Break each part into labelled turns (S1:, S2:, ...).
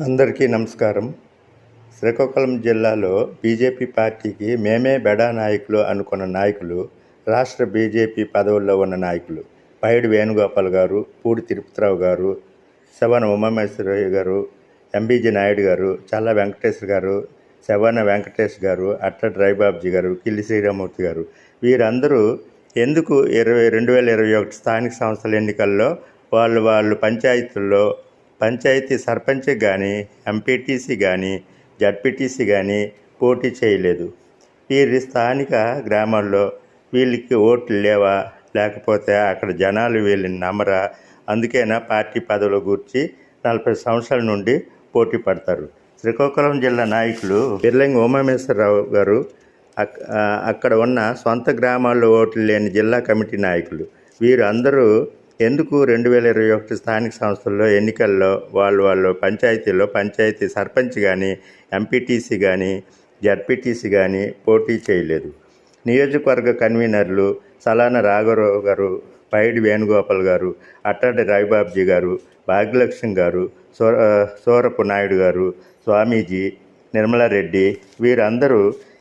S1: అందరికీ నమస్కారం. శ్రీకాకుళం జిల్లాలో బీజేపీ పార్టీకి మేమే బెడా నాయకులు అనుకున్న నాయకులు రాష్ట్ర బీజేపీ పదవుల్లో ఉన్న నాయకులు పైడి వేణుగోపాల్ గారు పూడి తిరుపతిరావు గారు శవన ఉమామేశ్వరయ్య గారు ఎంబీజీ నాయుడు గారు చల్ల వెంకటేశ్వర గారు శవన వెంకటేష్ గారు అట్ట డ్రైబాబ్జీ గారు కిల్లి శ్రీరామూర్తి గారు. వీరందరూ ఎందుకు ఇరవై రెండు వేల ఇరవై ఒకటి స్థానిక సంస్థల ఎన్నికల్లో వాళ్ళు వాళ్ళు పంచాయతీల్లో పంచాయతీ సర్పంచ్ కానీ ఎంపీటీసీ కానీ జడ్పీటీసీ కానీ పోటీ చేయలేదు. వీరి స్థానిక గ్రామాల్లో వీళ్ళకి ఓట్లు లేవా? లేకపోతే అక్కడ జనాలు వీళ్ళని నమ్మరా? అందుకేనా పార్టీ పదవుల గురించి నలభై సంవత్సరాల నుండి పోటీ పడతారు. శ్రీకాకుళం జిల్లా నాయకులు బిర్లంగి ఉమామేశ్వరరావు గారు అక్- అక్కడ ఉన్న సొంత గ్రామాల్లో ఓట్లు లేని జిల్లా కమిటీ నాయకులు. వీరు అందరూ ఎందుకు రెండు వేల ఇరవై ఒకటి స్థానిక సంస్థల్లో ఎన్నికల్లో వాళ్ళు వాళ్ళు పంచాయతీలో పంచాయతీ సర్పంచ్ కానీ ఎంపీటీసీ కానీ జడ్పీటీసీ కానీ పోటీ చేయలేదు. నియోజకవర్గ కన్వీనర్లు సలాన రాఘవరావు గారు పైడి వేణుగోపాల్ గారు అట్టాడి రాయిబాబ్జీ గారు భాగ్యలక్ష్మి గారు సూర సూరపు నాయుడు గారు స్వామీజీ నిర్మలారెడ్డి వీరందరూ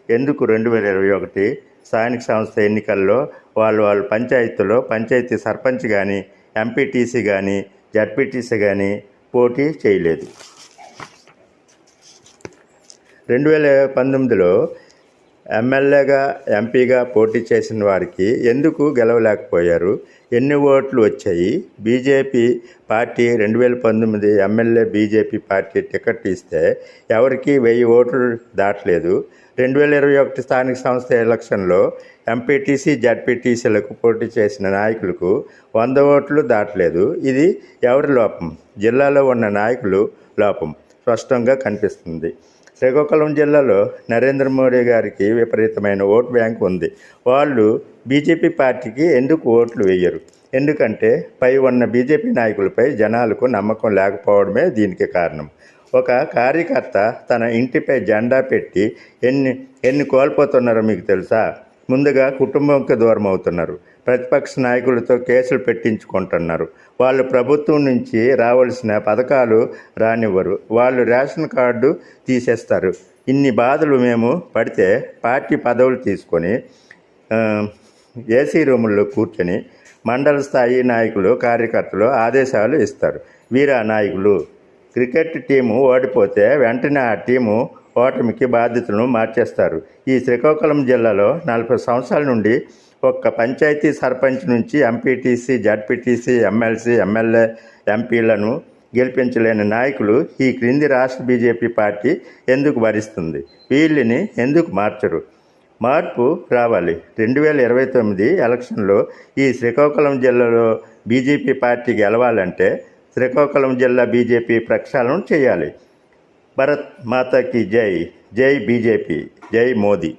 S1: ఎందుకు రెండు వేల ఇరవై ఒకటి స్థానిక సంస్థ ఎన్నికల్లో వాళ్ళు వాళ్ళ పంచాయతీలో పంచాయతీ సర్పంచ్ కానీ ఎంపీటీసీ కానీ జడ్పీటీసీ కానీ పోటీ చేయలేదు. రెండు వేల పంతొమ్మిదిలో ఎమ్మెల్యేగా ఎంపీగా పోటీ చేసిన వారికి ఎందుకు గెలవలేకపోయారు? ఎన్ని ఓట్లు వచ్చాయి? బీజేపీ పార్టీ రెండు వేల పంతొమ్మిది ఎమ్మెల్యే బీజేపీ పార్టీ టికెట్ ఇస్తే ఎవరికి వెయ్యి ఓట్లు దాటలేదు. రెండు వేల ఇరవై ఒకటి స్థానిక సంస్థ ఎలక్షన్లో ఎంపీటీసీ జడ్పీటీసీలకు పోటీ చేసిన నాయకులకు వంద ఓట్లు దాటలేదు. ఇది ఎవరి లోపం? జిల్లాలో ఉన్న నాయకులు లోపం స్పష్టంగా కనిపిస్తుంది. శ్రీకాకుళం జిల్లాలో నరేంద్ర మోడీ గారికి విపరీతమైన ఓటు బ్యాంక్ ఉంది. వాళ్ళు బీజేపీ పార్టీకి ఎందుకు ఓట్లు వేయరు? ఎందుకంటే పై ఉన్న బీజేపీ నాయకులపై జనాలకు నమ్మకం లేకపోవడమే దీనికి కారణం. ఒక కార్యకర్త తన ఇంటిపై జెండా పెట్టి ఎన్ని ఎన్ని కోల్పోతున్నారో మీకు తెలుసా? ముందుగా కుటుంబంకి దూరం అవుతున్నారు ప్రతిపక్ష నాయకులతో కేసులు పెట్టించుకుంటున్నారు. వాళ్ళు ప్రభుత్వం నుంచి రావాల్సిన పథకాలు రానివ్వరు. వాళ్ళు రేషన్ కార్డు తీసేస్తారు. ఇన్ని బాధలు మేము పడితే పార్టీ పదవులు తీసుకొని ఏసీ రూముల్లో కూర్చొని మండల స్థాయి నాయకులు కార్యకర్తలు ఆదేశాలు ఇస్తారు. వీరా నాయకులు క్రికెట్ టీము ఓడిపోతే వెంటనే ఆ టీము ఓటమికి బాధ్యతలను మార్చేస్తారు. ఈ శ్రీకాకుళం జిల్లాలో నలభై సంవత్సరాల నుండి ఒక్క పంచాయతీ సర్పంచ్ నుంచి ఎంపీటీసీ జడ్పీటీసీ ఎమ్మెల్సీ ఎమ్మెల్యే ఎంపీలను గెలిపించలేని నాయకులు ఈ క్రింది రాష్ట్ర బీజేపీ పార్టీ ఎందుకు భరిస్తుంది? వీళ్ళని ఎందుకు మార్చరు? మార్పు రావాలి. రెండు వేల ఇరవై తొమ్మిది ఎలక్షన్లో ఈ శ్రీకాకుళం జిల్లాలో బీజేపీ పార్టీ గెలవాలంటే శ్రీకాకుళం జిల్లా బీజేపీ ప్రక్షాళన చేయాలి. భరత్ మాతాకి జై. జై బీజేపీ. జై మోదీ.